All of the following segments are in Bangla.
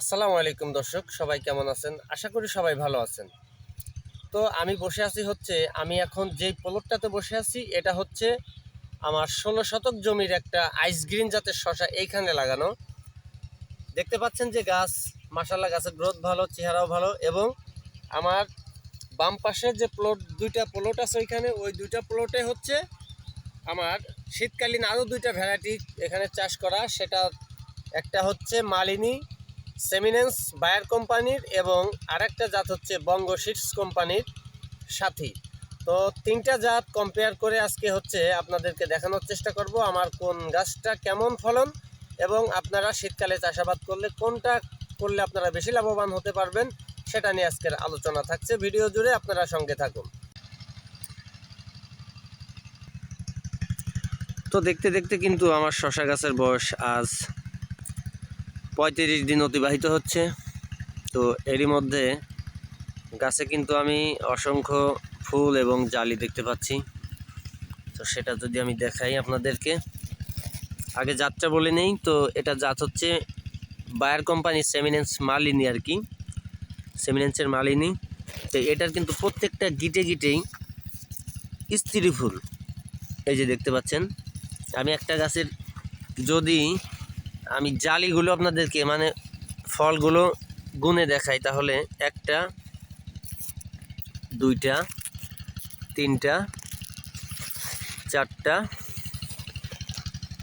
আসসালামু আলাইকুম দর্শক, সবাই কেমন আছেন? আশা করি সবাই ভালো আছেন। তো আমি বসে আছি হচ্ছে, আমি এখন যেই প্লটটাতে বসে আছি, এটা হচ্ছে আমার ষোলো শতক জমির একটা আইস গ্রিন জাতের শশা এইখানে লাগানো। দেখতে পাচ্ছেন যে গাছ মাসাল্লাহ গাছের গ্রোথ ভালো, চেহারাও ভালো এবং আমার বাম পাশে যে প্লট দুইটা প্লট আছে ওইখানে, ওই দুইটা প্লটে হচ্ছে আমার শীতকালীন আরও দুইটা ভ্যারাইটি এখানে চাষ করা। সেটা একটা হচ্ছে মালিনী সেমিনেন্স বায়ার কোম্পানির এবং আরেকটা জাত হচ্ছে বঙ্গ সিডস কোম্পানির সাথী। তো তিনটা জাত কম্পেয়ার করে আজকে হচ্ছে আপনাদেরকে দেখানোর চেষ্টা করব আমার কোন গাছটা কেমন ফলন এবং আপনারা শীতকালে চাষাবাদ করলে কোনটা করলে আপনারা বেশি লাভবান হতে পারবেন সেটা নিয়ে আজকের আলোচনা থাকছে। ভিডিও জুড়ে আপনারা সঙ্গে থাকুন। তো দেখতে দেখতে কিন্তু আমার শশা গাছের বয়স আজ পঁয়ত্রিশ দিন অতিবাহিত হচ্ছে। তো এরই মধ্যে গাছে কিন্তু আমি অসংখ্য ফুল এবং জালি দেখতে পাচ্ছি। তো সেটা যদি আমি দেখাই আপনাদেরকে। আগে জাতটা বলে নেই, তো এটা জাত হচ্ছে বায়ার কোম্পানি সেমিনেন্স মালিনী আর কি। সেমিনেন্সের মালিনী। তো এটার কিন্তু প্রত্যেকটা গিটে গিটেই স্ত্রী ফুল। এই যে দেখতে পাচ্ছেন, আমি একটা গাছের যদি আমি জালিগুলো আপনাদেরকে মানে ফলগুলো গুনে দেখাই, তাহলে একটা, দুইটা, তিনটা, চারটা,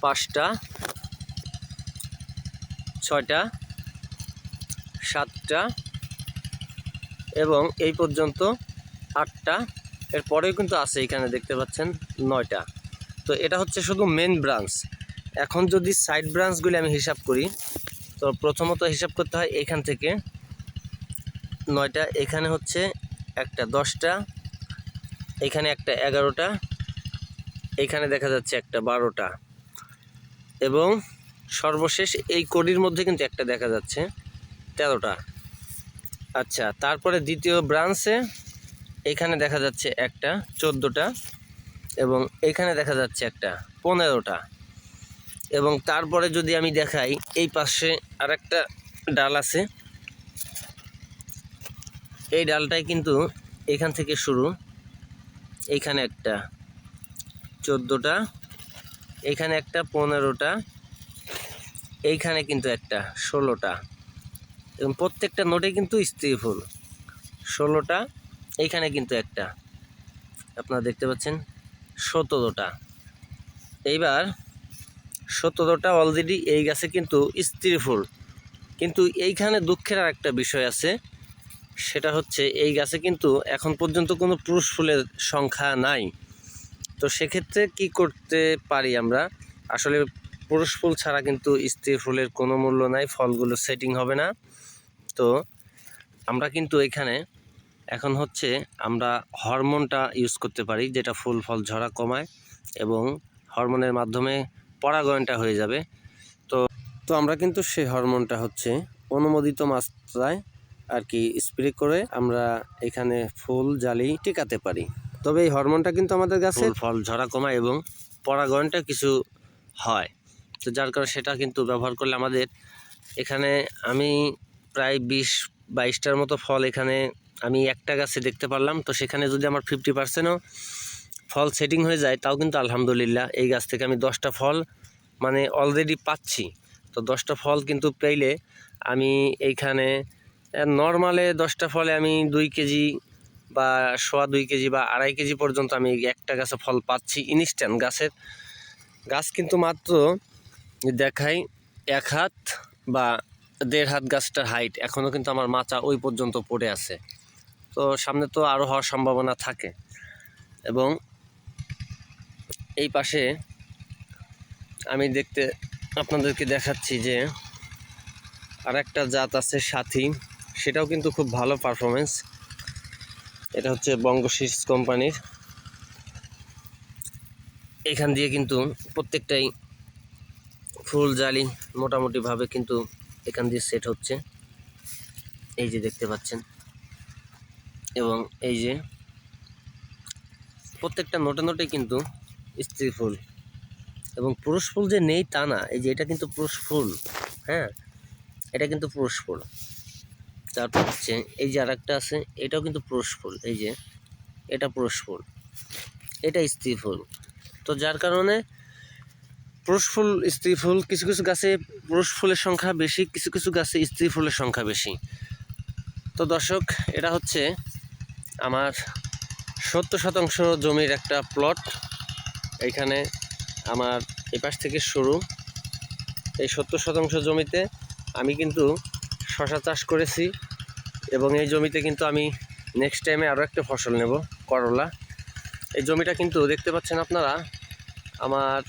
পাঁচটা, ছয়টা, সাতটা, এবং এই পর্যন্ত আটটা, এরপরেও কিন্তু আছে এখানে দেখতে পাচ্ছেন নয়টা। তো এটা হচ্ছে শুধু মেন ব্রাঞ্চ এখন যদি সাইড ব্রাঞ্চগুলি আমি হিসাব করি, তো প্রথমত হিসাব করতে হয় এখান থেকে। নয়টা, এখানে হচ্ছে একটা দশটা, এখানে একটা এগারোটা, এখানে দেখা যাচ্ছে একটা বারোটা। এবং সর্বশেষ এই কড়ির মধ্যে কিন্তু একটা দেখা যাচ্ছে, তেরোটা। আচ্ছা তারপরে দ্বিতীয় ব্রাঞ্চে এখানে দেখা যাচ্ছে একটা চোদ্দোটা এবং এখানে দেখা যাচ্ছে একটা পনেরোটা। এবং তারপরে যদি আমি দেখাই, এই পাশে আরেকটা ডাল আছে। এই ডালটাই কিন্তু এখান থেকে শুরু। এইখানে একটা চোদ্দোটা এইখানে একটা পনেরোটা, এইখানে কিন্তু একটা ষোলোটা। এবং প্রত্যেকটা নোটে কিন্তু স্ত্রী ফুল। ষোলোটা, এইখানে কিন্তু একটা। আপনারা দেখতে পাচ্ছেন, সতেরোটা। এইবার সতেরোটা অলরেডি এই গাছে কিন্তু স্ত্রী ফুল। কিন্তু এইখানে দুঃখের আর একটা বিষয় আছে, সেটা হচ্ছে এই গাছে কিন্তু এখন পর্যন্ত কোনো পুরুষ ফুলের সংখ্যা নাই। তো সেক্ষেত্রে কি করতে পারি আমরা? আসলে পুরুষ ফুল ছাড়া কিন্তু স্ত্রী ফুলের কোনো মূল্য নাই, ফলগুলো সেটিং হবে না। তো আমরা কিন্তু এখানে এখন হচ্ছে আমরা হরমোনটা ইউজ করতে পারি, যেটা ফুল ফল ঝরা কমায় এবং হরমোনের মাধ্যমে পরাগয়নটা হয়ে যাবে। তো তো আমরা কিন্তু সেই হরমোনটা হচ্ছে অনুমোদিত মাত্রায় আর কি স্প্রে করে আমরা এখানে ফুল জালি টিকাতে পারি। তবে এই হরমোনটা কিন্তু আমাদের গাছে ফল ঝরা কমায় এবং পরাগয়নটা কিছু হয়। তো যার কারণে সেটা কিন্তু ব্যবহার করলে আমাদের এখানে আমি প্রায় বিশ বাইশটার মতো ফল এখানে আমি একটা গাছে দেখতে পারলাম। তো সেখানে যদি আমার ফিফটি পার্সেন্টও ফল সেটিং হয়ে যায়, তাও কিন্তু আলহামদুলিল্লাহ এই গাছ থেকে আমি দশটা ফল মানে অলরেডি পাচ্ছি। তো দশটা ফল কিন্তু পেইলে আমি এইখানে নর্মালে দশটা ফলে আমি দুই কেজি বা সোয়া দুই কেজি বা আড়াই কেজি পর্যন্ত আমি একটা গাছে ফল পাচ্ছি ইনস্ট্যান্ট গাছের। গাছ কিন্তু মাত্র দেখাই এক হাত বা দেড় হাত গাছটার হাইট এখনও কিন্তু আমার মাচা ওই পর্যন্ত পড়ে আছে। তো সামনে তো আরও হওয়ার সম্ভাবনা থাকে। এবং এই পাশে আমি দেখতে আপনাদেরকে দেখাচ্ছি যে আর একটা জাত আছে সাথী। সেটাও কিন্তু খুব ভালো পারফরমেন্স এটা হচ্ছে বঙ্গশীষ কোম্পানির। এখান দিয়ে কিন্তু প্রত্যেকটাই ফুল জালি মোটামুটিভাবে কিন্তু এখান দিয়ে সেট হচ্ছে। এই যে দেখতে পাচ্ছেন। এবং এই যে প্রত্যেকটা নোটে নোটে কিন্তু স্ত্রী ফুল। এবং পুরুষ ফুল যে নেই তা না, এই যে এটা কিন্তু পুরুষ ফুল হ্যাঁ? এটা কিন্তু পুরুষ ফুল। তারপর হচ্ছে এই যে আরেকটা আছে, এটাও কিন্তু পুরুষ ফুল, এই যে এটা পুরুষ ফুল, এটা স্ত্রী ফুল। তো যার কারণে পুরুষ ফুল, স্ত্রী ফুল, কিছু কিছু গাছে পুরুষ ফুলের সংখ্যা বেশি, কিছু কিছু গাছে স্ত্রী ফুলের সংখ্যা বেশি। তো দর্শক, এটা হচ্ছে আমার সত্তর শতাংশ জমির একটা প্লট এইখানে আমার এপাশ থেকে শুরু। এই সত্তর শতাংশ জমিতে আমি কিন্তু শশা চাষ করেছি এবং এই জমিতে কিন্তু আমি নেক্সট টাইমে আরও একটা ফসল নেব, করলা। এই জমিটা কিন্তু দেখতে পাচ্ছেন আপনারা, আমার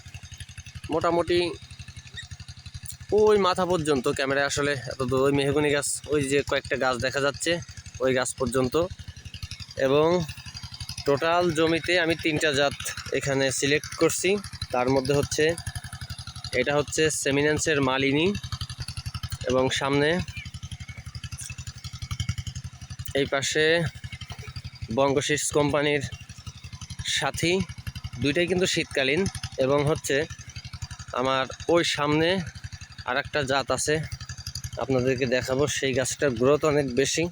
মোটামুটি ওই মাথা পর্যন্ত, ক্যামেরায় আসলে এত ওই মেহগুনি গাছ, ওই যে কয়েকটা গাছ দেখা যাচ্ছে, ওই গাছ পর্যন্ত। এবং টোটাল জমিতে আমি তিনটা জাত এখানে সিলেক্ট করছি। তার মধ্যে হচ্ছে, এটা হচ্ছে সেমিনেন্সের মালিনী এবং সামনে এই পাশে বঙ্গশীষ কোম্পানির সাথী। দুইটাই কিন্তু শীতকালীন এবং হচ্ছে আমার ওই সামনে আর জাত আছে। আপনাদেরকে দেখাবো, সেই গাছটার গ্রোথ অনেক বেশি।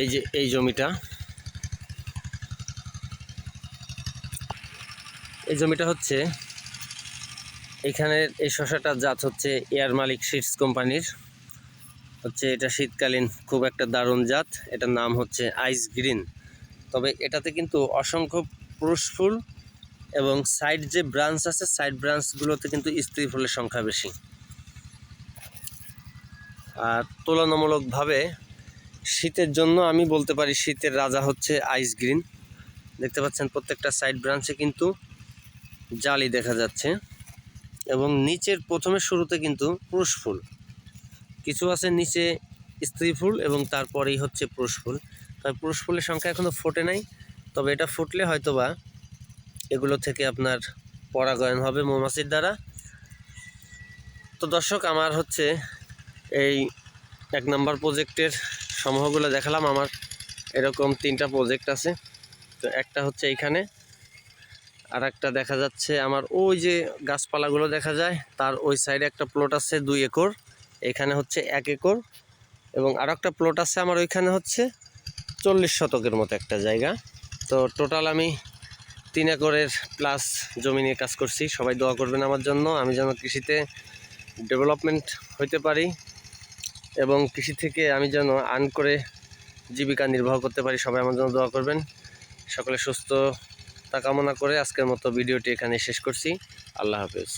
এই যে, এই জমিটা। এই জমিটা হচ্ছে এখানে এই শশাটার জাত হচ্ছে এয়ার মালিক সিডস কোম্পানির। হচ্ছে এটা শীতকালীন খুব একটা দারুণ জাত। এটার নাম হচ্ছে আইস গ্রিন। তবে এটাতে কিন্তু অসংখ্য পুরুষ ফুল এবং সাইড যে ব্রাঞ্চ আছে, সাইড ব্রাঞ্চগুলোতে কিন্তু স্ত্রী ফুলের সংখ্যা বেশি। আর তুলনামূলকভাবে শীতের জন্য আমি বলতে পারি শীতের রাজা হচ্ছে আইস গ্রিন দেখতে পাচ্ছেন প্রত্যেকটা সাইড ব্রাঞ্চে কিন্তু জালি দেখা যাচ্ছে এবং নিচের প্রথমে শুরুতে কিন্তু পুরুষ ফুল। কিছু আছে নিচে স্ত্রী ফুল এবং তারপরেই হচ্ছে পুরুষ ফুল। তবে পুরুষ ফুলের সংখ্যা এখনও ফোটে নাই, তবে এটা ফুটলে হয়তোবা এগুলো থেকে আপনার পরাগায়ন হবে মৌমাছির দ্বারা। তো দর্শক, আমার হচ্ছে এই এক নম্বর প্রজেক্টের সমূহগুলো দেখালাম, আমার এরকম তিনটা প্রজেক্ট আছে। তো একটা হচ্ছে এইখানে আর একটা দেখা যাচ্ছে আমার ওই যে গাছপালাগুলো দেখা যায়, তার ওই সাইডে একটা প্লট আছে দুই একর, এখানে হচ্ছে এক একর, এবং আর একটা প্লট আছে আমার ওইখানে হচ্ছে চল্লিশ শতকের মতো একটা জায়গা। তো টোটাল আমি তিন একরের প্লাস জমি নিয়ে কাজ করছি, সবাই দোয়া করবেন আমার জন্য, আমি যেন কৃষিতে ডেভেলপমেন্ট হইতে পারি। এবং কৃষি থেকে আমি যেন আর্ন করে জীবিকা নির্বাহ করতে পারি, সবাই আমার জন্য দোয়া করবেন। সকলে সুস্থ তা কামনা করে আজকের মতো ভিডিওটি এখানে শেষ করছি। আল্লাহ হাফেজ।